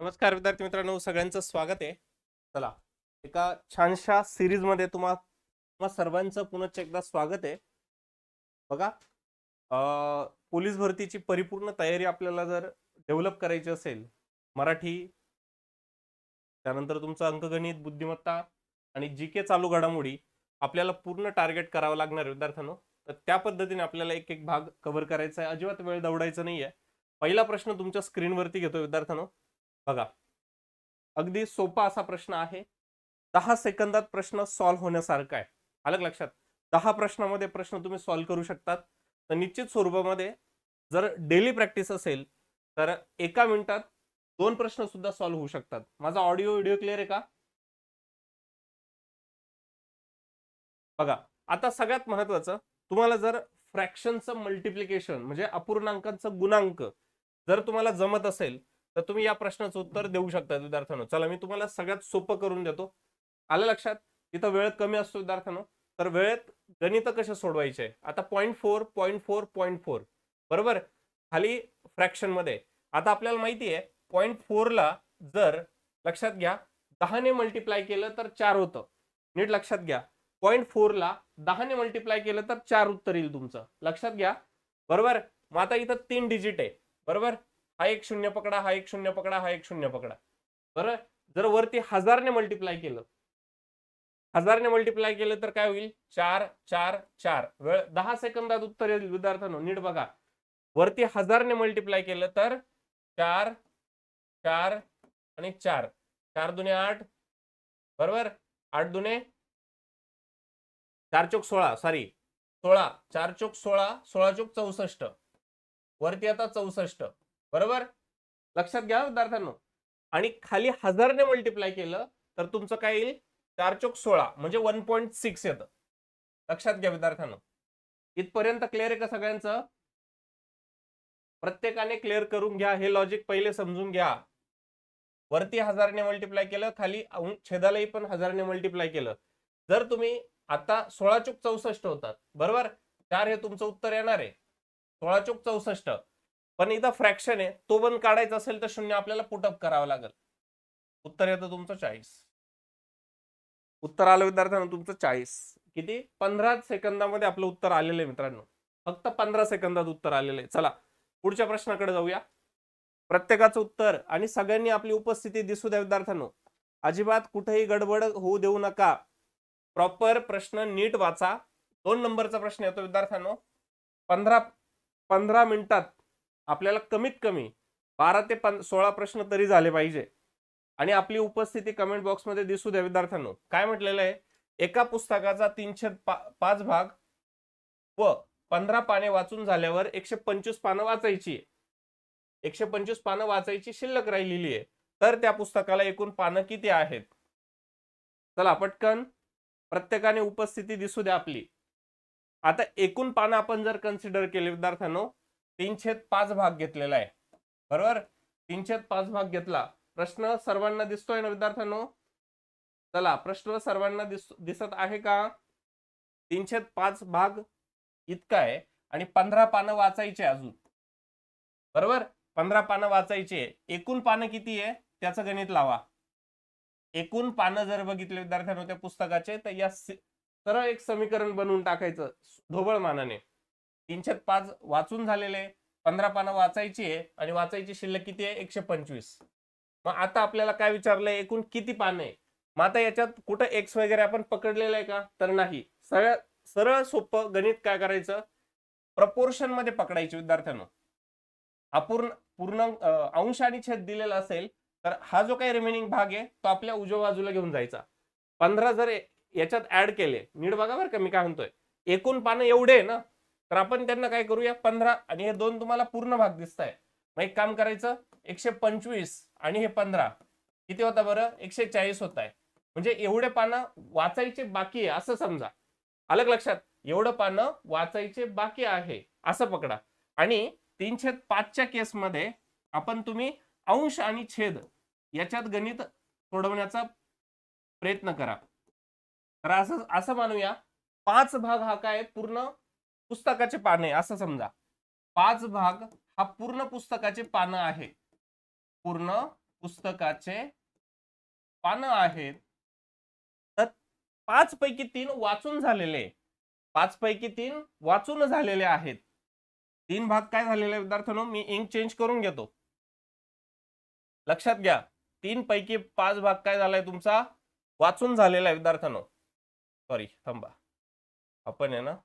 नमस्कार विद्यार्थी मित्रांनो सगळ्यांचं स्वागत आहे. चला एका छानशा सिरीजमध्ये तुम्हा तुम्हा सर्वांचं पुनश्च एकदा स्वागत आहे. बघा पोलीस भरतीची परिपूर्ण तयारी आपल्याला जर डेव्हलप करायची असेल मराठी त्यानंतर तुमचं अंकगणित बुद्धिमत्ता आणि जी के चालू घडामोडी आपल्याला पूर्ण टार्गेट करावं लागणार विद्यार्थ्यांनो. तर त्या पद्धतीने आपल्याला एक एक भाग कव्हर करायचा आहे. अजिबात वेळ दवडायचा नाहीये. पहिला प्रश्न तुमच्या स्क्रीनवरती घेतो विद्यार्थ्यांनो. बघा. अगदी सोपा असा प्रश्न आहे. दहा सेकंदात प्रश्न सॉल्व्ह होण्यासारखा आहे. अलग लक्षात? दहा प्रश्नामध्ये प्रश्न तुम्ही सॉल्व्ह करू शकतात. तर निश्चित स्वरूपामध्ये जर डेली प्रॅक्टिस असेल तर एका मिनिटात दोन प्रश्न सुद्धा सॉल्व्ह होऊ शकतात. माझा ऑडिओ व्हिडिओ क्लिअर आहे का? बघा. आता सगळ्यात महत्वाचं तुम्हाला जर फ्रॅक्शनचं मल्टिप्लिकेशन म्हणजे अपूर्णांकांचं गुणांक जर तुम्हाला जमत असेल तर तुम्ही या प्रश्नाचं उत्तर देऊ शकता विद्यार्थ्यांनो. चला मी तुम्हाला सगळ्यात सोपं करून देतो. आलं लक्षात? इथं वेळ कमी असतो विद्यार्थ्यांनो. तर वेळेत गणित कसे सोडवायचे? आता point four point four point four बरोबर? खाली फ्रॅक्शनमध्ये. आता आपल्याला माहिती आहे पॉईंट फोरला जर लक्षात घ्या दहाने मल्टिप्लाय केलं तर चार होतं. नीट लक्षात घ्या. पॉईंट फोरला दहाने मल्टिप्लाय केलं तर चार उत्तर येईल तुमचं. लक्षात घ्या. बरोबर? मग आता इथं तीन डिजिट आहे. बरोबर? हा एक शून्य पकडा हा एक शून्य पकडा हा एक शून्य पकडा. बरं? जर वरती हजारने मल्टिप्लाय केलं. हजारने मल्टिप्लाय केलं तर काय होईल? चार चार चार. वेळ दहा सेकंदात उत्तर येईल विद्यार्थ्यांनो नीट बघा. वरती हजारने मल्टिप्लाय केलं तर चार चार आणि चार. चार दुने आठ. बरोबर? आठ दुने चार चोक सोळा सॉरी सोळा. चार चोक सोळा सोळा चोक चौसष्ट. वरती आता चौसष्ट. बरोबर? लक्षात घ्या विद्यार्थ्यांनो. आणि खाली हजारने मल्टिप्लाय केलं तर तुमचं काय येईल? चार चोक सोळा म्हणजे वन पॉईंट सिक्स येतं. लक्षात घ्या विद्यार्थ्यांनो. इथपर्यंत क्लिअर आहे का सगळ्यांचं? प्रत्येकाने क्लिअर करून घ्या हे लॉजिक पहिले समजून घ्या. वरती हजारने मल्टिप्लाय केलं खाली छेदालाही पण हजारने मल्टिप्लाय केलं. जर तुम्ही आता सोळा चोक चौसष्ट होतात बरोबर? चार हे तुमचं उत्तर येणार आहे. सोळा चोक चौसष्ट. पण इथं फ्रॅक्शन आहे तो पण काढायचा असेल तर शून्य आपल्याला पुटअप करावं लागेल. उत्तर येतं तुमचं चाळीस. उत्तर आलं विद्यार्थ्यांनो तुमचं चाळीस. किती? पंधरा सेकंदामध्ये आपलं उत्तर आलेलं आहे मित्रांनो. फक्त पंधरा सेकंदात उत्तर आलेलं आहे. चला पुढच्या प्रश्नाकडे जाऊया. प्रत्येकाचं उत्तर आणि सगळ्यांनी आपली उपस्थिती दिसू द्या विद्यार्थ्यांनो. अजिबात कुठेही गडबड होऊ देऊ नका. प्रॉपर प्रश्न नीट वाचा. दोन नंबरचा प्रश्न येतो विद्यार्थ्यांनो. पंधरा पंधरा मिनिटात आपल्याला कमीत कमी बारा ते पं सोळा प्रश्न तरी झाले पाहिजे. आणि आपली उपस्थिती कमेंट बॉक्समध्ये दिसू द्या विद्यार्थ्यांनो. काय म्हटलेलं आहे? एका पुस्तकाचा तीनशे पा पाच भाग व पंधरा पाने वाचून झाल्यावर एकशे पंचवीस पानं वाचायची एकशे पंचवीस पानं वाचायची शिल्लक राहिलेली आहे. तर त्या पुस्तकाला एकूण पानं किती आहेत? चला पटकन. प्रत्येकाने उपस्थिती दिसू द्या आपली. आता एकूण पानं आपण जर कन्सिडर केले विद्यार्थ्यांनो तीनशे पाच भाग घेतलेला आहे. बरोबर? तीनशे पाच भाग घेतला. प्रश्न सर्वांना दिसतोय ना विद्यार्थ्यांनो? चला प्रश्न सर्वांना दिस दिसत आहे का? तीनशे पाच भाग इतका आहे आणि पंधरा पानं वाचायचे अजून. बरोबर? पंधरा पानं वाचायचे. एकूण पानं किती आहे? त्याचं गणित लावा. एकूण पानं जर बघितले विद्यार्थ्यांनो त्या पुस्तकाचे तर या सरळ एक समीकरण बनवून टाकायचं ढोबळ मानाने. तीनशे पाच वाचून झालेले पंधरा पानं वाचायची आहे आणि वाचायची शिल्लक किती आहे? एकशे पंचवीस. मग आता आपल्याला काय विचारलंय? एकूण किती पानं आहे? मग आता याच्यात कुठं एक्स वगैरे आपण पकडलेलं आहे का? तर नाही. सरळ सरळ सोपं गणित काय करायचं? प्रपोर्शनमध्ये पकडायचे विद्यार्थ्यांना. अपूर्ण पूर्ण अंश आणि छेद दिलेला असेल तर हा जो काही रिमेनिंग भाग आहे तो आपल्या उजव्या बाजूला घेऊन जायचा. पंधरा जर याच्यात ऍड केले नीट बघा बरं का मी काय म्हणतोय. एकूण पानं एवढे आहे ना तर आपण त्यांना काय करूया? पंधरा आणि हे दोन तुम्हाला पूर्ण भाग दिसत आहे मग एक काम करायचं एकशे पंचवीस आणि हे पंधरा. किती होता बरं? एकशे चाळीस होत आहे म्हणजे एवढे पानं वाचायचे बाकी आहे असं समजा. अलग लक्षात एवढं पानं वाचायचे बाकी आहे असं पकडा. आणि तीनशे पाचच्या केसमध्ये आपण तुम्ही अंश आणि छेद याच्यात गणित सोडवण्याचा प्रयत्न करा. तर असं असं मानूया. पाच भाग हा काय? पूर्ण पुस्तकाचे पाने असं समजा. पाच भाग हा पूर्ण पुस्तकाचे पानं आहे पूर्ण पुस्तकाचे पानं आहेत. तर पाच पैकी तीन वाचून झालेले. पाच पैकी तीन वाचून झालेले आहेत. तीन भाग काय झालेले विद्यार्थ्यांनो? मी इंक चेंज करून घेतो. लक्षात घ्या. तीन पैकी पाच भाग काय झालाय तुमचा? वाचून झालेला आहे विद्यार्थ्यांनो. सॉरी थांबा. आपण आहे ना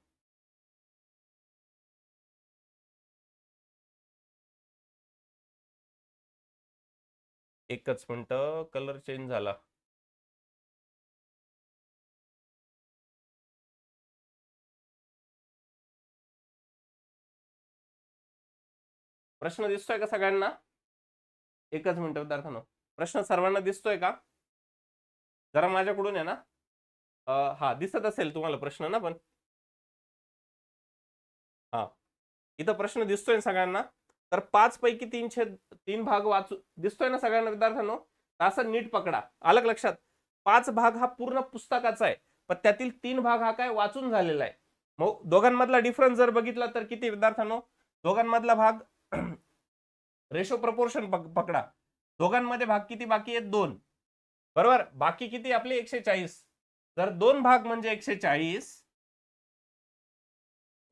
एकच मिनिट कलर चेंज झाला. प्रश्न दिसतोय का सगळ्यांना? एकच मिनिट विद्यार्थ्यांनो. प्रश्न सर्वांना दिसतोय का? जरा माझ्याकडून आहे ना? हा दिसत असेल तुम्हाला प्रश्न ना पण? हा. इथं प्रश्न दिसतोय सगळ्यांना? तर पाच पैकी तीनशे तीन भाग वाचू दिसतोय ना सगळ्यांना विद्यार्थ्यांनो? असं नीट पकडा. आलं लक्षात? पाच भाग हा पूर्ण पुस्तकाचा आहे. पण त्यातील तीन भाग हा काय वाचून झालेला आहे. मग दोघांमधला डिफरन्स जर बघितला तर किती विद्यार्थ्यांनो? दोघांमधला भाग रेशो प्रपोर्शन पकडा. दोघांमध्ये भाग किती बाकी आहेत? दोन. बरोबर? बाकी किती? आपले एकशे चाळीस. जर दोन भाग म्हणजे एकशे चाळीस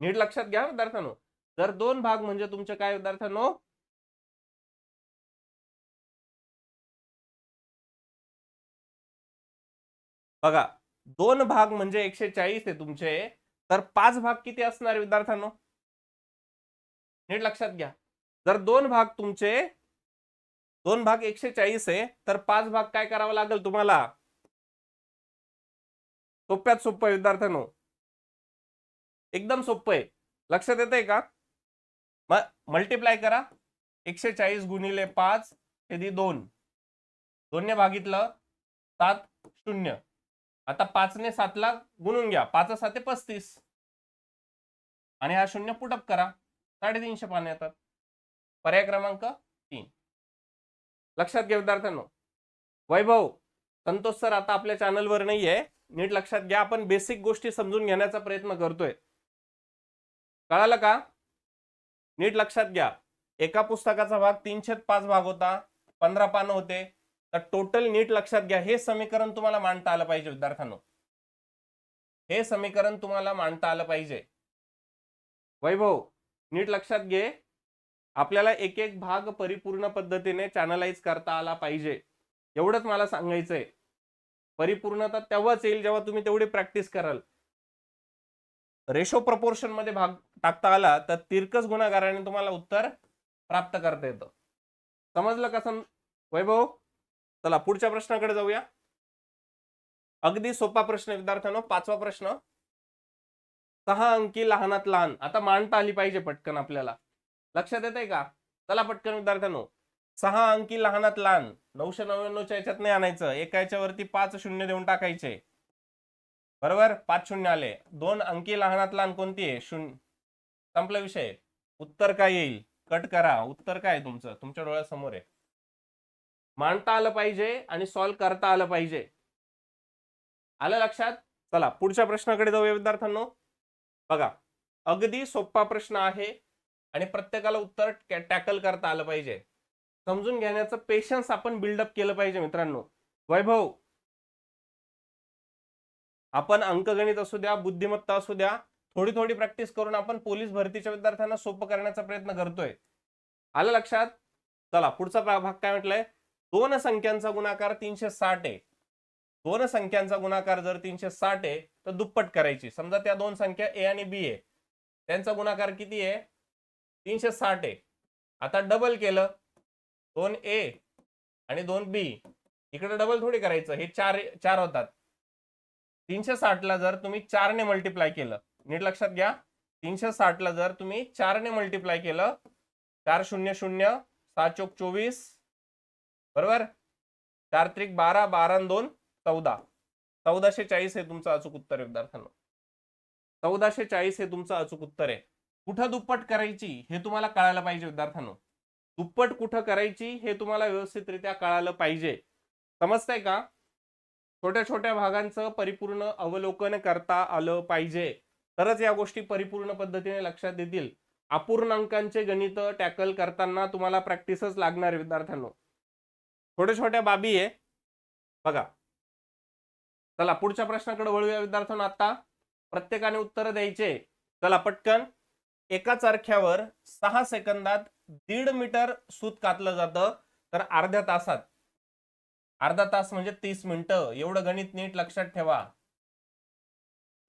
नीट लक्षात घ्या विद्यार्थ्यांनो. जर दोन भाग म्हणजे तुमचे काय विद्यार्थ्यांनो बघा दोन भाग म्हणजे एकशे चाळीस आहे तुमचे. तर पाच भाग किती असणार विद्यार्थ्यांनो नीट लक्षात घ्या. जर दोन भाग तुमचे दोन भाग एकशे चाळीस आहे तर पाच भाग काय करावा लागेल तुम्हाला? सोप्यात सोपं आहे विद्यार्थ्यांनो एकदम सोपं आहे. लक्षात येत आहे का? मल्टिप्लाय करा. एकशे चाळीस गुणिले पाच छेदी दोन. दोनने भागितलं सात शून्य. आता पाचने सातला गुणून घ्या. पाच साते पस्तीस. आणि हा शून्य पुटअप करा. साडेतीनशे पाने येतात पर्याय क्रमांक तीन. लक्षात घ्या विद्यार्थ्यांनो. वैभव संतोष सर आता आपल्या चॅनलवर नाहीये. नीट लक्षात घ्या. आपण बेसिक गोष्टी समजून घेण्याचा प्रयत्न करतोय. कळालं का? नीट लक्षात घ्या. एका पुस्तकाचा भाग तीनशे पाच भाग होता पंधरा पानं होते. तर टोटल नीट लक्षात घ्या. हे समीकरण तुम्हाला मांडता आलं पाहिजे विद्यार्थ्यांनो. हे समीकरण तुम्हाला मांडता आलं पाहिजे. वैभव नीट लक्षात घे. आपल्याला एक एक भाग परिपूर्ण पद्धतीने चॅनलाइज करता आला पाहिजे. एवढंच मला सांगायचंय. परिपूर्णता तेव्हाच येईल जेव्हा तुम्ही तेवढी प्रॅक्टिस कराल. रेशो प्रपोर्शनमध्ये भाग टाकता आला तर तिरकस गुणाकाराने तुम्हाला उत्तर प्राप्त करता येतं. समजलं का सम वैभव? चला पुढच्या प्रश्नाकडे जाऊया. अगदी सोपा प्रश्न विद्यार्थ्यांनो. पाचवा प्रश्न. सहा अंकी लहानात लहान. आता मांडता आली पाहिजे पटकन आपल्याला. लक्षात येत आहे का? चला पटकन विद्यार्थ्यांनो. सहा अंकी लहानात लहान. नऊशे नव्याण्णवच्या याच्यात नाही आणायचं. एका याच्यावरती पाच शून्य देऊन टाकायचे. बरोबर? पाच शून्य आले. दोन अंकी लहानात लहान कोणती आहे? शून्य संपला विषय. उत्तर काय येईल? कट करा. उत्तर काय आहे तुमचं? तुमच्या डोळ्यासमोर आहे. मांडता आलं पाहिजे आणि सॉल्व्ह करता आलं पाहिजे. आलं लक्षात? चला पुढच्या प्रश्नाकडे जाऊया विद्यार्थ्यांनो. बघा अगदी सोपा प्रश्न आहे आणि प्रत्येकाला उत्तर टॅकल करता आलं पाहिजे. समजून घेण्याचं पेशन्स आपण बिल्डअप केलं पाहिजे मित्रांनो. वैभव आपण अंकगणित असू द्या बुद्धिमत्ता असू द्या थोडी थोडी प्रॅक्टिस करून आपण पोलीस भरतीच्या विद्यार्थ्यांना सोपं करण्याचा प्रयत्न करतोय. आलं लक्षात? चला पुढचा भाग काय म्हटलंय? दोन संख्यांचा गुणाकार तीनशे साठ आहे. दोन संख्यांचा गुणाकार जर तीनशे साठ आहे तर दुप्पट करायची. समजा त्या दोन संख्या ए आणि बी आहे. त्यांचा गुणाकार किती आहे? तीनशे साठ आहे. आता डबल केलं. दोन ए आणि दोन बी इकडे डबल थोडी करायचं. हे चार चार होतात. तीनशे साठला जर तुम्ही चारने मल्टिप्लाय केलं. नीट लक्षात घ्या. तीनशे साठला जर तुम्ही चारने मल्टिप्लाय केलं चार शून्य शून्य सात चोक चोवीस बरोबर? चार त्रिक बारा बारा दोन चौदा. चौदाशे चाळीस हे तुमचं अचूक उत्तर आहे विद्यार्थ्यांना. चौदाशे चाळीस हे तुमचं अचूक उत्तर आहे. कुठं दुप्पट करायची हे तुम्हाला कळायला पाहिजे विद्यार्थ्यांनो. दुप्पट कुठं करायची हे तुम्हाला व्यवस्थितरित्या कळालं पाहिजे. समजतंय का? छोट्या छोट्या भागांचं परिपूर्ण अवलोकन करता आलं पाहिजे. तरच या गोष्टी परिपूर्ण पद्धतीने लक्षात येतील. अपूर्णांकांचे गणित टॅकल करताना तुम्हाला प्रॅक्टिसच लागणार विद्यार्थ्यांना विद्यार्थ्यांनो. छोट्या छोट्या बाबी आहे. बघा. चला पुढच्या प्रश्नाकडे वळूया विद्यार्थ्यांना आता. प्रत्येकाने उत्तर द्यायचे. चला पटकन. एका चरख्यावर सहा सेकंदात दीड मीटर सूत कातलं जातं. तर अर्ध्या तासात. अर्धा तास म्हणजे तीस मिनिटं. एवढं गणित नीट लक्षात ठेवा.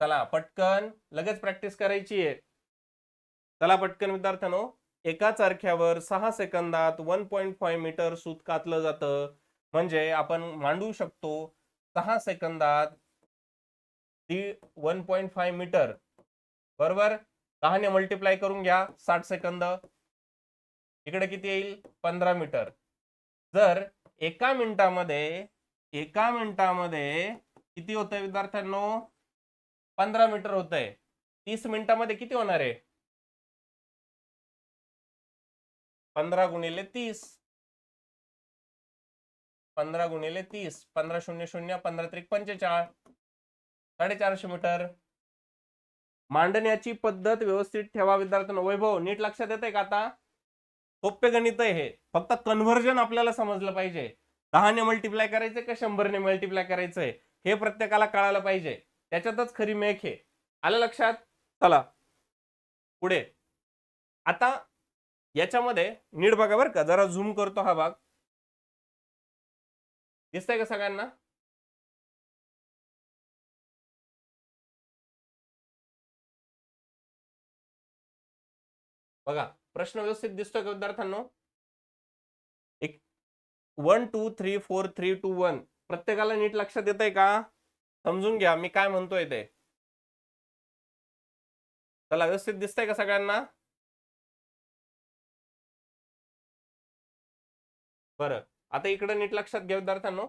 चला पटकन लगेच प्रॅक्टिस करायची आहे. चला पटकन विद्यार्थ्यांनो एका चरख्यावर सहा सेकंदात वन पॉईंट फाय मीटर सूत कातलं जातं. म्हणजे आपण मांडू शकतो सहा सेकंदात ती वन पॉईंट फाय मीटर बरोबर? दहाने मल्टिप्लाय करून घ्या साठ सेकंद. इकडे किती येईल? पंधरा मीटर जर एका मिनिटामध्ये एका मिनिटामध्ये किती होतंय विद्यार्थ्यांनो? पंधरा मीटर होतंय. तीस मिनिटामध्ये किती होणार आहे? पंधरा गुणिले तीस. पंधरा गुणिले तीस. पंधरा शून्य शून्य पंधरा त्रिक पंचेचाळ. साडेचारशे मीटर. मांडण्याची पद्धत व्यवस्थित ठेवा विद्यार्थ्यांना. वैभव नीट लक्षात येते का आता? सोपे गणित आहे हे. फक्त कन्व्हर्जन आपल्याला समजलं पाहिजे. दहाने मल्टिप्लाय करायचंय का शंभरने मल्टिप्लाय करायचंय? हे प्रत्येकाला कळायला पाहिजे. त्याच्यातच खरी मेख आहे. आलं लक्षात? चला. पुढे. आता याच्यामध्ये नीट बघा बरं का. जरा झूम करतो हा भाग. दिसतंय का सगळ्यांना? बघा. प्रश्न व्यवस्थित दिसतोय का विद्यार्थ्यांनो? एक one two three four three two one प्रत्येकाला नीट लक्षात येत आहे का? समजून घ्या मी काय म्हणतोय ते. चला व्यवस्थित दिसतंय का सगळ्यांना? बरं. आता इकडे नीट लक्षात घ्या विद्यार्थ्यांनो.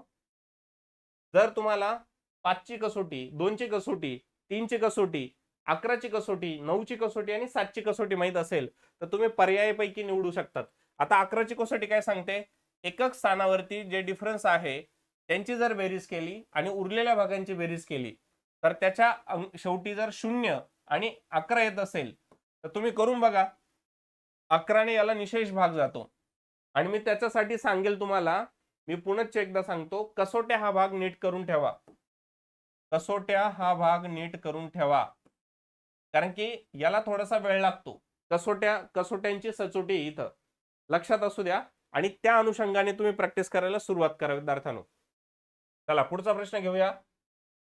जर तुम्हाला पाचची कसोटी दोनची कसोटी तीनची कसोटी अकराची कसोटी नऊची कसोटी आणि सातची कसोटी माहीत असेल तर तुम्ही पर्यायापैकी निवडू शकतात. आता अकराची कसोटी काय सांगते? एकक स्थानावरती जे डिफरन्स आहे त्यांची जर बेरीज केली आणि उरलेल्या भागांची बेरीज केली तर त्याच्या शेवटी जर शून्य आणि अकरा येत असेल तर तुम्ही करून बघा. अकराने याला निशेष भाग जातो. आणि मी त्याच्यासाठी सांगेल तुम्हाला मी पुनश्च एकदा सांगतो कसोट्या हा भाग नीट करून ठेवा. कसोट्या हा भाग नीट करून ठेवा. कारण की याला थोडासा वेळ लागतो. कसोट्या कसोट्यांची सचोटी इथं. लक्षात असू द्या. आणि त्या अनुषंगाने तुम्ही प्रॅक्टिस करायला सुरुवात करा विद्यार्थ्यांनो. चला पुढचा प्रश्न घेऊया.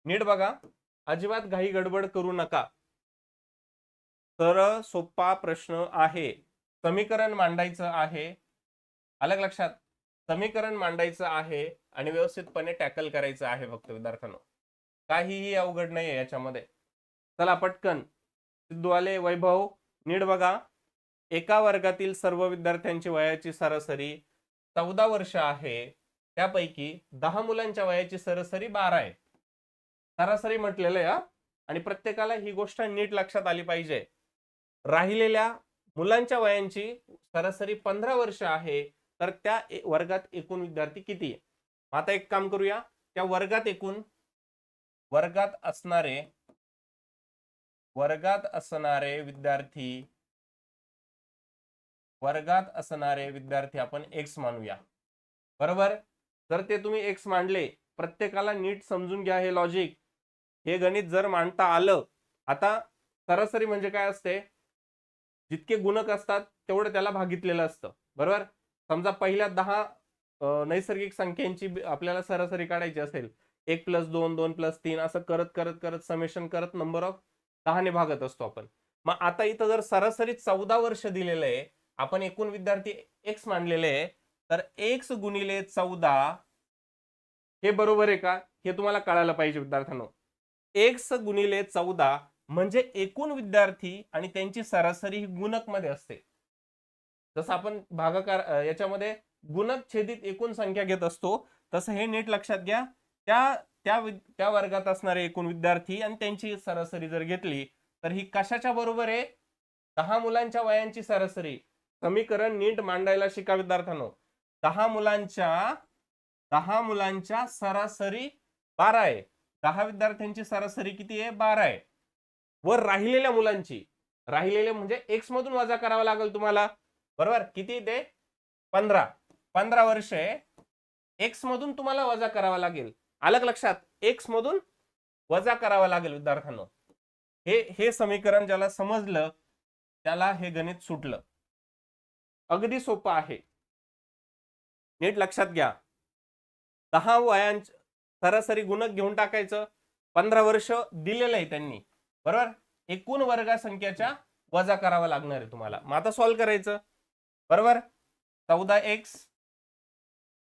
नीट बघा. अजिबात घाई गडबड करू नका. तर सोपा प्रश्न आहे. समीकरण मांडायचं आहे. अलग लक्षात? समीकरण मांडायचं आहे आणि व्यवस्थितपणे टॅकल करायचं आहे फक्त विद्यार्थ्यांनो. काहीही अवघड नाही आहे याच्यामध्ये. चला पटकन. सिद्धूवाले वैभव नीट बघा. एका वर्गातील सर्व विद्यार्थ्यांची वयाची सरासरी चौदा वर्ष आहे. त्यापैकी दहा मुलांच्या वयाची सरासरी बारा आहे. सरासरी म्हटलेलं आहे आणि प्रत्येकाला ही गोष्ट नीट लक्षात आली पाहिजे. राहिलेल्या मुलांच्या वयांची सरासरी पंधरा वर्ष आहे तर त्या वर्गात एकूण विद्यार्थी किती आहे? आता एक काम करूया. त्या वर्गात एकूण वर्गात असणारे वर्गात असणारे विद्यार्थी वर्गात असणारे विद्यार्थी आपण एक्स मानूया. बरोबर? जर ते तुम्ही एक्स मांडले प्रत्येकाला नीट समजून घ्या हे लॉजिक हे गणित जर मांडता आलं आता सरासरी म्हणजे काय असते? जितके गुणक असतात तेवढं त्याला भागितलेलं असतं. बरोबर? समजा पहिल्या दहा नैसर्गिक संख्यांची आपल्याला सरासरी काढायची असेल एक प्लस दोन दोन प्लस तीन असं करत करत करत समेशन करत नंबर ऑफ दहाने भागत असतो आपण. मग आता इथं जर सरासरी चौदा वर्ष दिलेलं आहे आपण एकूण विद्यार्थी एक्स मानलेले आहे तर एक्स गुणिले चौदा हे बरोबर आहे का? हे तुम्हाला कळायला पाहिजे विद्यार्थ्यांनो. एक्स गुणिले चौदा म्हणजे एकूण विद्यार्थी आणि त्यांची सरासरी ही गुणकमध्ये असते. जसं आपण भागाकार याच्यामध्ये गुणक छेदित एकूण संख्या घेत असतो तसं हे नीट लक्षात घ्या. त्या त्या त्या वर्गात असणारे एकूण विद्यार्थी आणि त्यांची सरासरी जर घेतली तर ही कशाच्या बरोबर आहे? दहा मुलांच्या वयांची सरासरी. समीकरण नीट मांडायला शिका विद्यार्थ्यांनो. दहा मुलांच्या दहा मुलांच्या सरासरी बारा आहे. दहा विद्यार्थ्यांची सरासरी किती आहे? बारा आहे. व राहिलेल्या मुलांची राहिलेले म्हणजे एक्स मधून वजा करावा लागेल तुम्हाला. बरोबर? किती ते? पंधरा. पंधरा वर्ष आहे. एक्स मधून तुम्हाला वजा करावा लागेल. अलग लक्षात? एक्स मधून वजा करावा लागेल विद्यार्थ्यांना. हे हे समीकरण ज्याला समजलं त्याला हे गणित सुटलं. अगदी सोपं आहे. नीट लक्षात घ्या. दहा वयांच सरासरी गुणक घेऊन टाकायचं. पंधरा वर्ष दिलेलं आहे त्यांनी. बरोबर? एकूण वर्गसंख्याच्या वजा करावा लागणार आहे तुम्हाला. मग आता सॉल्व्ह करायचं. बरोबर? चौदा एक्स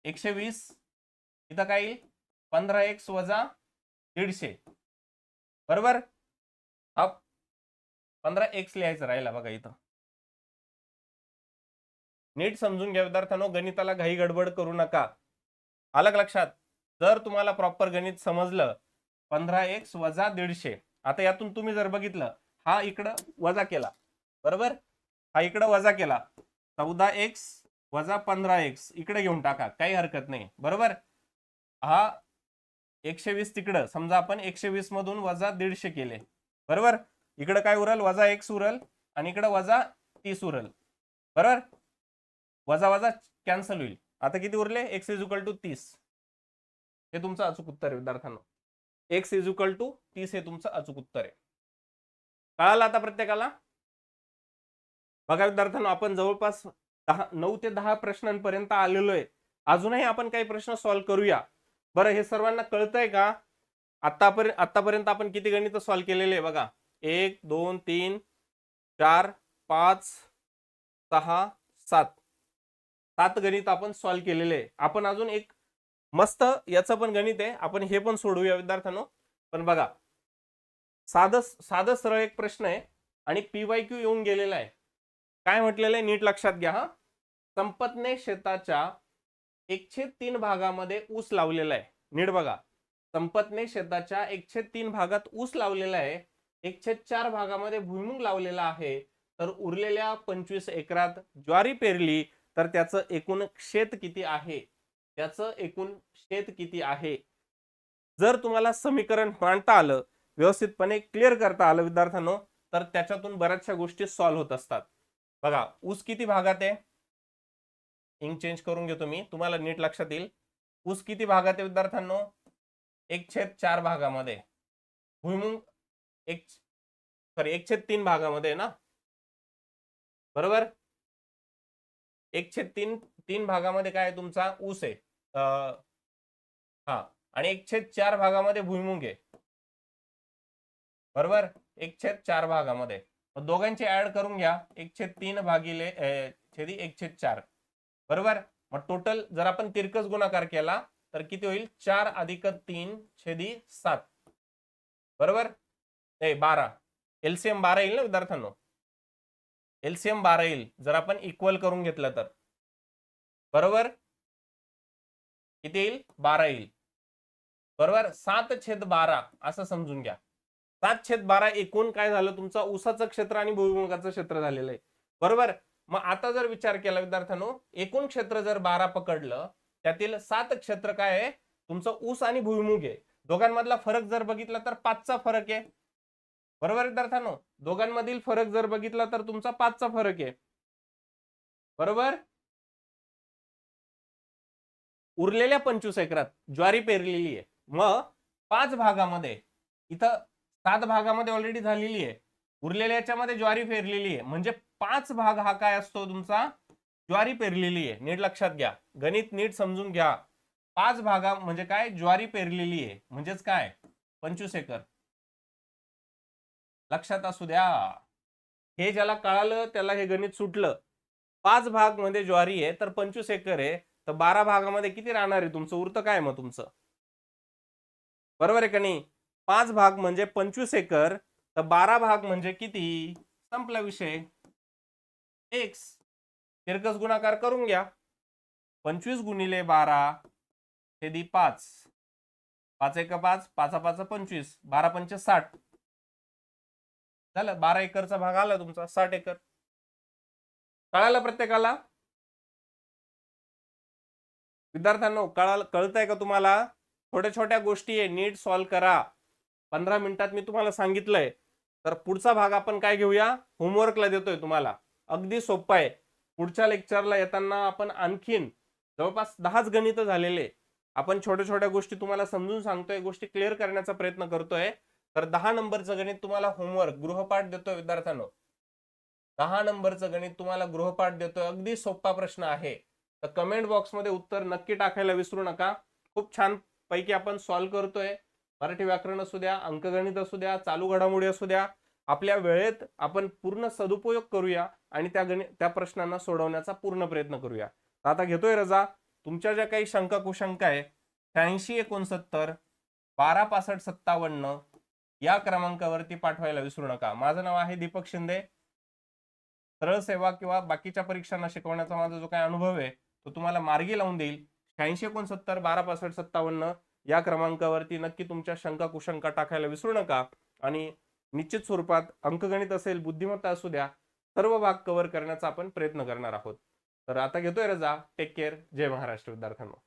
एकशे वीस. इथं काय येईल? पंधरा एक्स वजा दीडशे. बरोबर? हा पंधरा एक्स लिहायचं राहिला बघा इथं. नीट समजून घ्या विद्यार्थ्यांनो गणिताला घाई गडबड करू नका. अलग लक्षात. जर तुम्हाला प्रॉपर गणित समजलं पंधरा एक्स वजा दीडशे. आता यातून तुम्ही जर बघितलं हा इकडं वजा केला. बरोबर? हा इकडं वजा केला. चौदा एक्स वजा पंधरा एक्स. इकडे घेऊन टाका काही हरकत नाही. बरोबर? हा एकशे वीस तिकडं. समजा आपण एकशे वीस मधून वजा दीडशे केले. बरोबर? इकडं काय उरल? वजा एक्स उरल आणि इकडं वजा तीस उरल. बरोबर? वजा वजा कॅन्सल होईल. आता किती उरले? एक्स इज इक्वल टू तीस. हे तुमचं अचूक उत्तर आहे विद्यार्थ्यांना. एक्स इज इक्वल टू तीस हे तुमचं अचूक उत्तर आहे. कळालं आता प्रत्येकाला? बघा विद्यार्थ्यांनो आपण जवळपास दहा नऊ ते दहा प्रश्नांपर्यंत आलेलो आहे. अजूनही आपण काही प्रश्न सॉल्व्ह करूया. बरं हे सर्वांना कळतंय का? आतापर्यंत आतापर्यंत आपण किती गणित सॉल्व्ह केलेले बघा? एक दोन तीन चार पाच सहा सात. सात गणित आपण सॉल्व्ह केलेले आहे. आपण अजून एक मस्त याचं पण गणित आहे. आपण हे पण सोडवूया विद्यार्थ्यांनो. पण बघा साधं साधं सरळ एक प्रश्न आहे आणि पीवाय क्यू येऊन गेलेला आहे. काय म्हटलेलं आहे? नीट लक्षात घ्या हा. संपत्ने शेताच्या एकशे तीन भागामध्ये ऊस लावलेला आहे. नीट बघा. संपत्ने शेताच्या एकशे तीन भागात ऊस लावलेला आहे. एकशे चार भागामध्ये भुईमुग लावलेला आहे. तर उरलेल्या पंचवीस एकरात ज्वारी पेरली. तर त्याचं एकूण शेत किती आहे? त्याचं एकूण शेत किती आहे? जर तुम्हाला समीकरण मांडता आलं व्यवस्थितपणे क्लिअर करता आलं विद्यार्थ्यांनो तर त्याच्यातून बऱ्याचशा गोष्टी सॉल्व्ह होत असतात. बघा ऊस किती भागात आहे? इंक चेंज करून घेतो मी तुम्हाला नीट लक्षात येईल. ऊस किती भागात आहे विद्यार्थ्यांनो? एक छेद चार भागामध्ये. भुईमुंग एक सॉरी एक छेद तीन भागामध्ये ना? बरोबर? एक छेद तीन तीन भागामध्ये काय आहे तुमचा? ऊस आहे. हा. आणि एक छेद चार भागामध्ये भुईमुंग आहे. बरोबर? एक छेद चार भागामध्ये. दोघांची ऍड करून घ्या. एक छेद तीन भागिले छेदी एक छेद चार. बरोबर? मग टोटल जर आपण तिरकस गुणाकार केला तर किती होईल? चार अधिक तीन छेदी सात. बरोबर? ए बारा. एलसीएम बारा येईल ना विद्यार्थ्यांनो? एलसीएम बारा येईल जर आपण इक्वल करून घेतलं तर. बरोबर? किती येईल? बारा येईल. बरोबर? सात छेद बारा असं समजून घ्या. सात छेद बारा एकूण काय झालं? तुमचं ऊसाचं क्षेत्र आणि भुईमुगाचं क्षेत्र झालेलं आहे. बरोबर? मग आता जर विचार केला विद्यार्थ्यांनो एकूण क्षेत्र जर बारा पकडलं त्यातील सात क्षेत्र काय आहे? तुमचं ऊस आणि भुईमुग आहे. दोघांमधला फरक जर बघितला तर पाचचा फरक आहे. बरोबर विद्यार्थ्यांनो? दोघांमधील फरक जर बघितला तर तुमचा पाचचा फरक आहे. बरोबर? उरलेल्या पंचवीस एकरात ज्वारी पेरलेली आहे. मग पाच भागामध्ये इथं सात भागामध्ये ऑलरेडी झालेली आहे. उरलेल्या याच्यामध्ये ज्वारी पेरलेली आहे. म्हणजे पाच भाग हा काय असतो तुमचा? ज्वारी पेरलेली आहे. नीट लक्षात घ्या. गणित नीट समजून घ्या. पाच भागा म्हणजे काय? ज्वारी पेरलेली आहे. म्हणजेच काय? पंचवीस एकर. लक्षात असू द्या. हे ज्याला कळालं त्याला हे गणित सुटलं. पाच भागमध्ये ज्वारी आहे तर पंचवीस एकर आहे. तर बारा भागामध्ये किती राहणार आहे तुमचं? उरतं काय मग तुमचं? बरोबर आहे का नाही? पाच भाग म्हणजे पंचवीस एकर तर बारा भाग म्हणजे किती? संपला विषय. एक्स तिरकस गुणाकार करून घ्या. पंचवीस गुणिले बारा छेदी पाच. पाच एक पाच पाचा पाच पंचवीस. बारा पंच साठ. झालं बारा एकरचा भाग आला तुमचा साठ एकर. कळालं प्रत्येकाला? विद्यार्थ्यांनो कळाल कळतंय का तुम्हाला? छोट्या छोट्या गोष्टी आहे नीट सॉल्व्ह करा. पंधरा मिनिटात मी तुम्हाला सांगितलंय. तर पुढचा भाग आपण काय घेऊया? होमवर्कला देतोय तुम्हाला. अगदी सोपं आहे. पुढच्या लेक्चरला येताना आपण आणखीन जवळपास दहाच गणित झालेले. आपण छोट्या छोट्या गोष्टी तुम्हाला समजून सांगतोय गोष्टी क्लिअर करण्याचा प्रयत्न करतोय. तर दहा नंबरचं गणित तुम्हाला होमवर्क गृहपाठ देतोय विद्यार्थ्यांनो. दहा नंबरचं गणित तुम्हाला गृहपाठ देतोय. अगदी सोपा प्रश्न आहे. तर कमेंट बॉक्समध्ये उत्तर नक्की टाकायला विसरू नका. खूप छान पैकी आपण सॉल्व्ह करतोय. मराठी व्याकरण असू द्या अंकगणित असू द्या चालू घडामोडी असू द्या. आपल्या वेळेत आपण पूर्ण सदुपयोग करूया आणि त्या गणित त्या प्रश्नांना सोडवण्याचा पूर्ण प्रयत्न करूया. आता घेतोय रजा. तुमच्या ज्या काही शंका कुशंका आहे शहाऐंशी एकोणसत्तर बारा पासष्ट सत्तावन्न या क्रमांकावरती पाठवायला विसरू नका. माझं नाव आहे दीपक शिंदे. सरळ सेवा किंवा बाकीच्या परीक्षांना शिकवण्याचा माझा जो काही अनुभव आहे तो तुम्हाला मार्गी लावून देईल. शहाऐंशी एकोणसत्तर बारा पासष्ट सत्तावन्न या क्रमांकावरती नक्की तुमच्या शंका कुशंका टाकायला विसरू नका. आणि निश्चित स्वरूपात अंकगणित असेल बुद्धिमत्ता असू द्या सर्व भाग कव्हर करण्याचा आपण प्रयत्न करणार आहोत. तर आता घेतोय रजा. टेक केअर जय महाराष्ट्र विद्यार्थ्यांना.